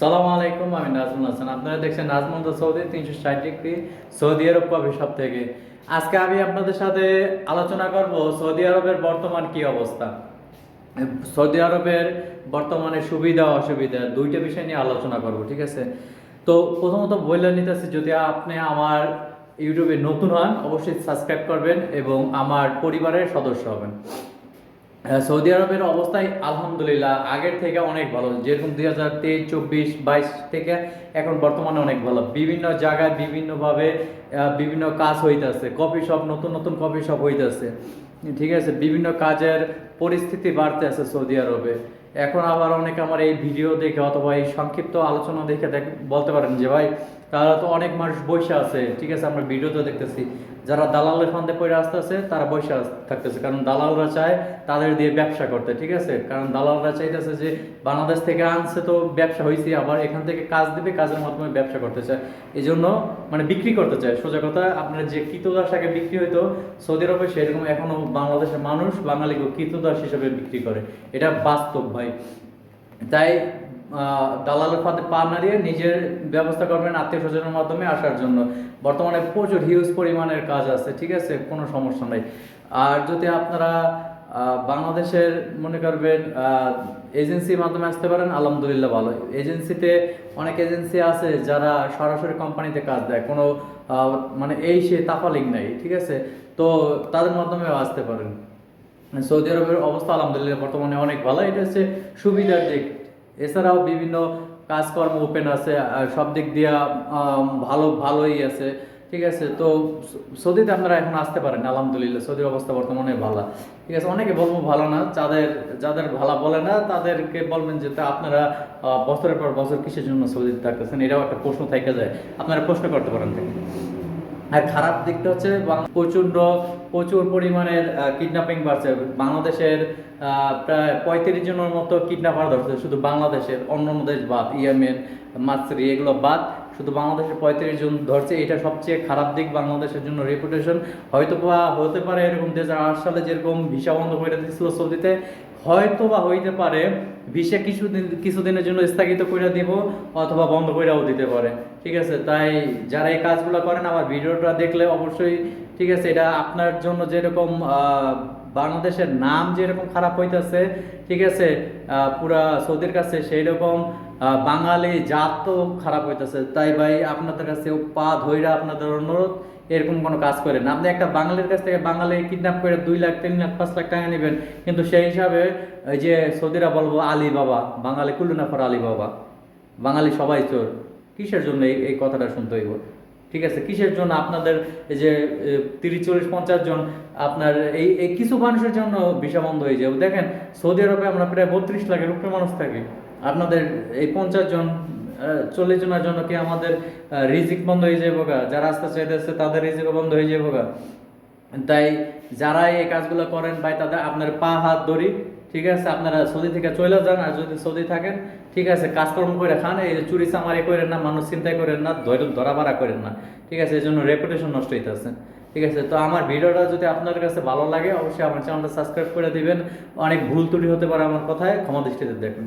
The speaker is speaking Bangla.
সালাম আলাইকুম, আমি নাজমুল হাসান। আপনারা দেখছেন নাজমুল সৌদি, তিনশো ষাট ডিগ্রি সৌদি আরব কফি থেকে। আজকে আমি আপনাদের সাথে আলোচনা করব সৌদি আরবের বর্তমান কি অবস্থা। সৌদি আরবের বর্তমানে সুবিধা অসুবিধা, দুইটা বিষয় নিয়ে আলোচনা করব, ঠিক আছে? তো প্রথমত বইলে নিতেছি, যদি আপনি আমার ইউটিউবে নতুন হন, অবশ্যই সাবস্ক্রাইব করবেন এবং আমার পরিবারের সদস্য হবেন। সৌদি আরবের অবস্থায় আলহামদুলিল্লাহ আগের থেকে অনেক ভালো। যেরকম দুই হাজার তেইশ, চব্বিশ, বাইশ থেকে এখন বর্তমানে অনেক ভালো। বিভিন্ন জায়গায় বিভিন্নভাবে বিভিন্ন কাজ হইতেছে। কফি শপ, নতুন নতুন কফি শপ হইতেছে। ঠিক আছে? বিভিন্ন কাজের পরিস্থিতি বাড়তে আছে সৌদি আরবে। এখন আবার অনেকে আমার এই ভিডিও দেখে অথবা এই সংক্ষিপ্ত আলোচনা দেখে দেখ বলতে পারেন যে, ভাই তারা তো অনেক মানুষ বসে আছে, ঠিক আছে, আমরা ভিডিও ভিডিওতে দেখতেছি। যারা দালালের ফান্দে পড়ে আসতেছে তারা বসে থাকতেছে। কারণ দালালরা চায় তাদের দিয়ে ব্যবসা করতে, ঠিক আছে? কারণ দালালরা চাইতেছে যে, বাংলাদেশ থেকে আনছে তো ব্যবসা হয়েছে আবার এখান থেকে কাজ দিবে, কাজের মাধ্যমে ব্যবসা করতে চায়। এই জন্য মানে বিক্রি করতে চায়। সোজা কথা, আপনার যে কৃতদাস আগে বিক্রি হইতো, সৌদি আরবে সেরকম এখনও বাংলাদেশের মানুষ বাঙালিকে কৃতদাস হিসেবে বিক্রি করে। এটা বাস্তব ভাই। তাই দালালের ফাঁদে পা না দিয়ে নিজের ব্যবস্থা করবেন আত্মীয় স্বজনের মাধ্যমে আসার জন্য। বর্তমানে প্রচুর হিউজ পরিমাণের কাজ আছে, ঠিক আছে? কোনো সমস্যা নাই। আর যদি আপনারা বাংলাদেশের মনে করবেন এজেন্সির মাধ্যমে আসতে পারেন, আলহামদুলিল্লাহ ভালো। এজেন্সিতে অনেক এজেন্সি আছে যারা সরাসরি কোম্পানিতে কাজ দেয়। কোনো মানে এই সে তাফালিং নাই, ঠিক আছে? তো তাদের মাধ্যমেও আসতে পারেন। সৌদি আরবের অবস্থা আলহামদুলিল্লাহ বর্তমানে অনেক ভালো। এটা হচ্ছে সুবিধার দিক। এছাড়াও বিভিন্ন কাজকর্ম ওপেন আছে সব দিক দিয়া ভালো, ভালোই আছে, ঠিক আছে? তো সৌদিতে আপনারা এখন আসতে পারেন, আলহামদুলিল্লাহ, সৌদির অবস্থা বর্তমানে ভালো। ঠিক আছে, অনেকে বলব ভালো না, যাদের যাদের ভালো বলে না, তাদেরকে বলবেন যে, তা আপনারা বছরের পর বছর কিসের জন্য সৌদিতে থাকতেছেন? এটাও একটা প্রশ্ন থেকে যায়। আপনারা প্রশ্ন করতে পারেন আর খারাপ দিকটা হচ্ছে প্রচণ্ড, প্রচুর পরিমাণের কিডন্যাপিং বাড়ছে। বাংলাদেশের প্রায় পঁয়ত্রিশ জনের মতো কিডন্যাপার ধরছে, শুধু বাংলাদেশের অন্য অন্য দেশ বাদ, ইয়েমেন, মাসরি, এগুলো বাদ। শুধু বাংলাদেশের পঁয়ত্রিশ জন ধরছে, এটা সবচেয়ে খারাপ দিক বাংলাদেশের জন্য রেপুটেশন হয়তো বা হতে পারে এরকম দু হাজার আট সালে যেরকম ভিসা বন্ধ করে দিয়েছিল সৌদিতে, হয়তো বা হইতে পারে ভিসা কিছুদিন কিছুদিনের জন্য স্থগিত করে দিব অথবা বন্ধ করেও দিতে পারে। ঠিক আছে, তাই যারা এই কাজগুলো করেন, আমার ভিডিওটা দেখলে অবশ্যই, ঠিক আছে, এটা আপনার জন্য যেরকম বাংলাদেশের নাম যেরকম খারাপ হইতেছে, ঠিক আছে পুরা সৌদির কাছে সেই রকম বাঙালি জাত তো খারাপ হইতেছে। তাই ভাই, আপনাদের কাছে পা ধইরা আপনাদের অনুরোধ, এরকম কোনো কাজ করেন। আপনি একটা বাঙালির কাছ থেকে বাঙালি কিডন্যাপ করে দুই লাখ, তিন লাখ, পাঁচ লাখ টাকা নেবেন, কিন্তু সেই হিসাবে ওই যে সৌদিরা বলব আলী বাবা বাঙালি কুল্লুনাফর আলী বাবা বাঙালি সবাই চোর। কিসের জন্য এই কথাটা শুনতে হইব? ঠিক আছে? কিসের জন্য আপনাদের এই যে তিরিশ, চল্লিশ, পঞ্চাশ জন আপনার এই এই কিছু মানুষের জন্য ভিসা বন্ধ হয়ে যাবে দেখেন, সৌদি আরবে আমরা প্রায় বত্রিশ লাখের উপরে মানুষ থাকি। আপনাদের এই পঞ্চাশ জন চল্লিশ জনের জন্য কি আমাদের রিজিক বন্ধ হয়ে যাব গা যারা আসতে চাইতেছে তাদের রিজিকও বন্ধ হয়ে যাব গা তাই যারা এই কাজগুলো করেন, ভাই, তাদের আপনার পা, হাত ধরি ঠিক আছে, আপনারা সৌদি থেকে চলে যান, আর যদি সৌদি থাকেন, ঠিক আছে, কাজকর্ম করে খান, এই চুরি চামারি করেন না, মানুষ চিন্তাই করেন না, ধৈর্য ধরা বাড়া করেন না, ঠিক আছে এই জন্য রেপুটেশন নষ্ট হইতেছে, ঠিক আছে, তো আমার ভিডিওটা যদি আপনার কাছে ভালো লাগে, অবশ্যই আমার চ্যানেলটা সাবস্ক্রাইব করে দিবেন, অনেক ভুল ত্রুটি হতে পারে আমার কথায়, ক্ষমা দৃষ্টিতে দেখবেন